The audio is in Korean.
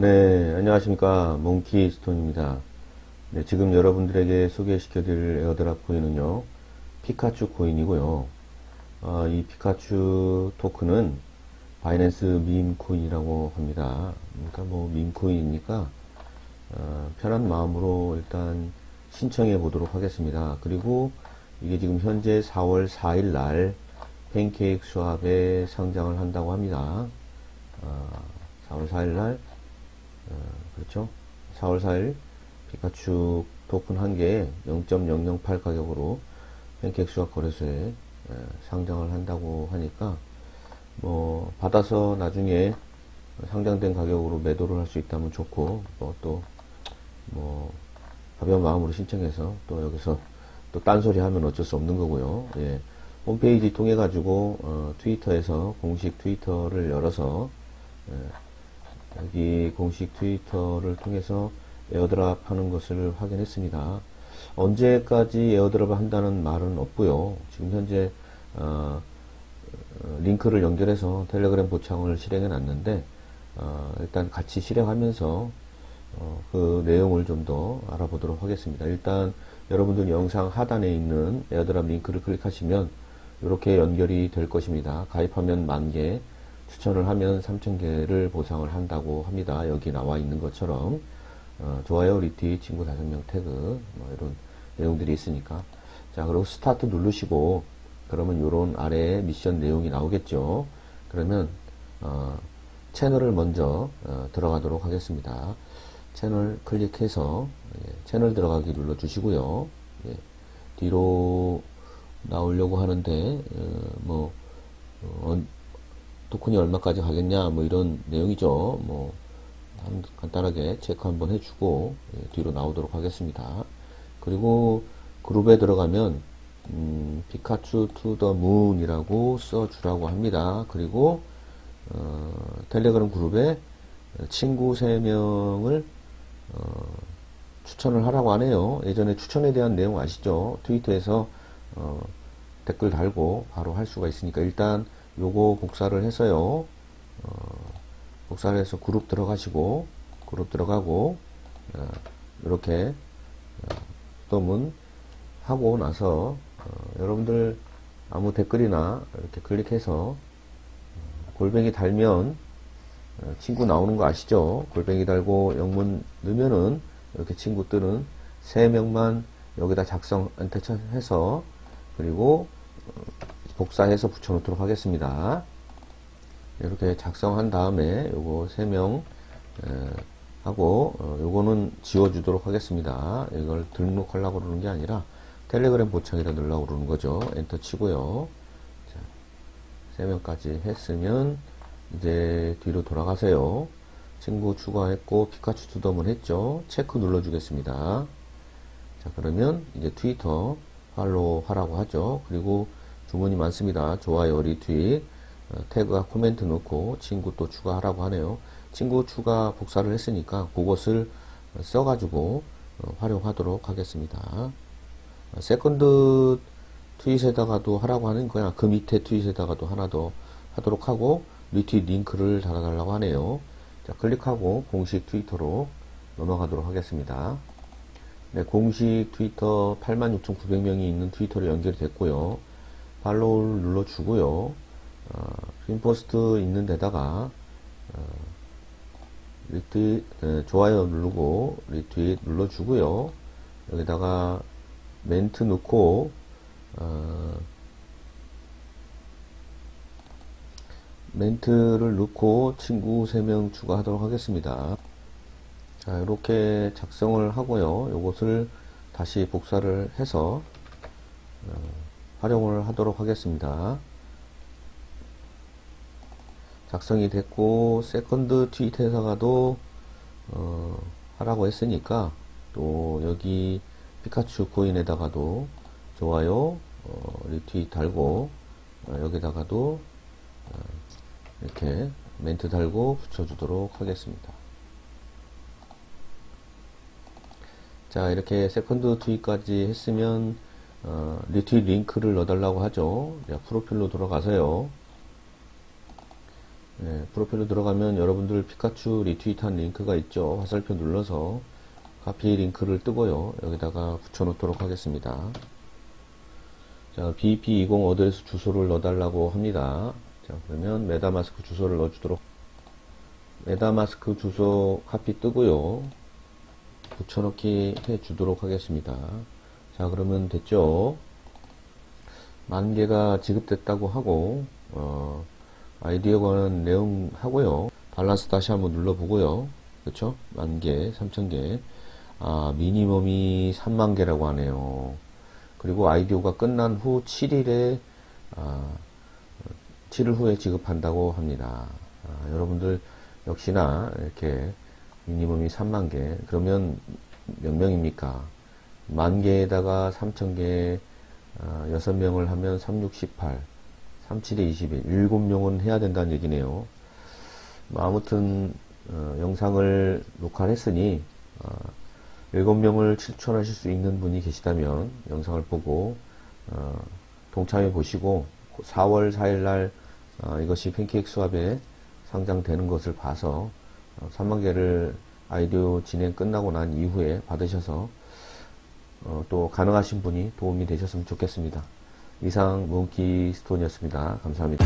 안녕하십니까. 몽키스톤입니다. 네, 지금 여러분들에게 소개시켜 드릴 에어드랍 코인은요 피카츄 코인이고요. 어, 이 피카츄 토큰은 바이낸스 밈 코인이라고 합니다. 그러니까 뭐밈 코인이니까 어, 편한 마음으로 일단 신청해 보도록 하겠습니다. 그리고 이게 지금 현재 4월 4일 날 팬케이크 수합에 상장을 한다고 합니다. 어, 4월 4일 날 어, 그렇죠. 4월 4일 피카츄 토큰 한 개에 0.008 가격으로 팬케이크 수학 거래소에 에, 상장을 한다고 하니까 뭐 받아서 나중에 상장된 가격으로 매도를 할 수 있다면 좋고 뭐또뭐 가벼운 마음으로 신청해서 또 여기서 또 딴소리 하면 어쩔 수 없는 거고요. 예. 홈페이지 통해 가지고 어, 트위터에서 공식 트위터를 열어서 예, 여기 공식 트위터를 통해서 에어드랍 하는 것을 확인했습니다. 언제까지 에어드랍을 한다는 말은 없고요. 지금 현재 어, 어, 링크를 연결해서 텔레그램 보창을 실행해 놨는데 어, 일단 같이 실행하면서 어, 그 내용을 좀 더 알아보도록 하겠습니다. 일단 여러분들 영상 하단에 있는 에어드랍 링크를 클릭하시면 이렇게 연결이 될 것입니다. 가입하면 만 개, 추천을 하면 3,000개를 보상을 한다고 합니다. 여기 나와 있는 것처럼 어, 좋아요, 리트윗, 친구 5명 태그 뭐 이런 내용들이 있으니까 자 그리고 스타트 누르시고 그러면 이런 아래에 미션 내용이 나오겠죠. 그러면 어, 채널을 먼저 어, 들어가도록 하겠습니다. 채널 클릭해서 예, 채널 들어가기 눌러 주시고요. 예, 뒤로 나오려고 하는데 어, 뭐 어, 토큰이 얼마까지 가겠냐 뭐 이런 내용이죠. 뭐 한- 간단하게 체크 한번 해주고 예, 뒤로 나오도록 하겠습니다. 그리고 그룹에 들어가면 음, 피카츄 투더 문이라고 써주라고 합니다. 그리고 어, 텔레그램 그룹에 친구 3명을 어, 추천을 하라고 하네요. 예전에 추천에 대한 내용 아시죠? 트위터에서 어, 댓글 달고 바로 할 수가 있으니까 일단 요거 복사를 해서요. 어, 복사를 해서 그룹 들어가시고 그룹 들어가고 어, 이렇게 어, 또문 하고 나서 어, 여러분들 아무 댓글이나 이렇게 클릭해서 어, 골뱅이 달면 어, 친구 나오는 거 아시죠? 골뱅이 달고 영문 넣으면은 이렇게 친구들은 세 명만 여기다 작성 엔터해서 그리고 어, 복사해서 붙여놓도록 하겠습니다. 이렇게 작성한 다음에 요거 세명 하고 어, 요거는 지워주도록 하겠습니다. 이걸 등록하려고 그러는 게 아니라 텔레그램 보창이라 넣으려고 그러는 거죠. 엔터 치고요. 자, 세 명까지 했으면 이제 뒤로 돌아가세요. 친구 추가했고 피카츄 투덤을 했죠. 체크 눌러주겠습니다. 자 그러면 이제 트위터 팔로우 하라고 하죠. 그리고 주문이 많습니다. 좋아요, 리트윗, 어, 태그와 코멘트 넣고 친구 또 추가하라고 하네요. 친구 추가 복사를 했으니까 그것을 써가지고 어, 활용하도록 하겠습니다. 어, 세컨드 트윗에다가도 하라고 하는 거야. 그 밑에 트윗에다가도 하나 더 하도록 하고 리트윗 링크를 달아달라고 하네요. 자, 클릭하고 공식 트위터로 넘어가도록 하겠습니다. 네, 공식 트위터 86,900명이 있는 트위터로 연결이 됐고요. 팔로우를 눌러주고요. 어, 핀포스트 있는 데다가 어, 리트윗, 에, 좋아요 누르고 리트윗 눌러주고요. 여기다가 멘트 넣고 어, 멘트를 넣고 친구 3명 추가하도록 하겠습니다. 자, 이렇게 작성을 하고요. 요것을 다시 복사를 해서 어, 활용을 하도록 하겠습니다. 작성이 됐고 세컨드 트윗에다가도 어, 하라고 했으니까 또 여기 피카츄 코인에다가도 좋아요 어, 리트윗 달고 어, 여기다가도 어, 이렇게 멘트 달고 붙여주도록 하겠습니다. 자 이렇게 세컨드 트윗까지 했으면 어, 리트윗 링크를 넣어달라고 하죠. 자, 프로필로 들어가서요. 예, 프로필로 들어가면 여러분들 피카츄 리트윗한 링크가 있죠. 화살표 눌러서 카피 링크를 뜨고요. 여기다가 붙여놓도록 하겠습니다. 자, BP20 어드레스 주소를 넣어달라고 합니다. 자, 그러면 메타마스크 주소를 넣어주도록. 메타마스크 주소 카피 뜨고요. 붙여넣기 해 주도록 하겠습니다. 자, 그러면 됐죠? 만 개가 지급됐다고 하고, 어, 아이디어 관한 내용 하고요. 밸런스 다시 한번 눌러보고요. 그렇죠? 만 개, 삼천 개. 아, 미니멈이 3만 개라고 하네요. 그리고 아이디어가 끝난 후 7일에, 아, 7일 후에 지급한다고 합니다. 아, 여러분들 역시나 이렇게 미니멈이 3만 개. 그러면 몇 명입니까? 만 개에다가 3천 개, 아, 6명을 하면 3, 6, 18. 37에 21. 7명은 해야 된다는 얘기네요. 뭐 아무튼, 어, 영상을 녹화를 했으니, 어, 7명을 추천하실 수 있는 분이 계시다면, 영상을 보고, 어, 동참해 보시고, 4월 4일 날, 어, 이것이 팬케이크 수업에 상장되는 것을 봐서, 어, 3만 개를 아이디어 진행 끝나고 난 이후에 받으셔서, 어, 또 가능하신 분이 도움이 되셨으면 좋겠습니다. 이상 몽키 스톤이었습니다. 감사합니다.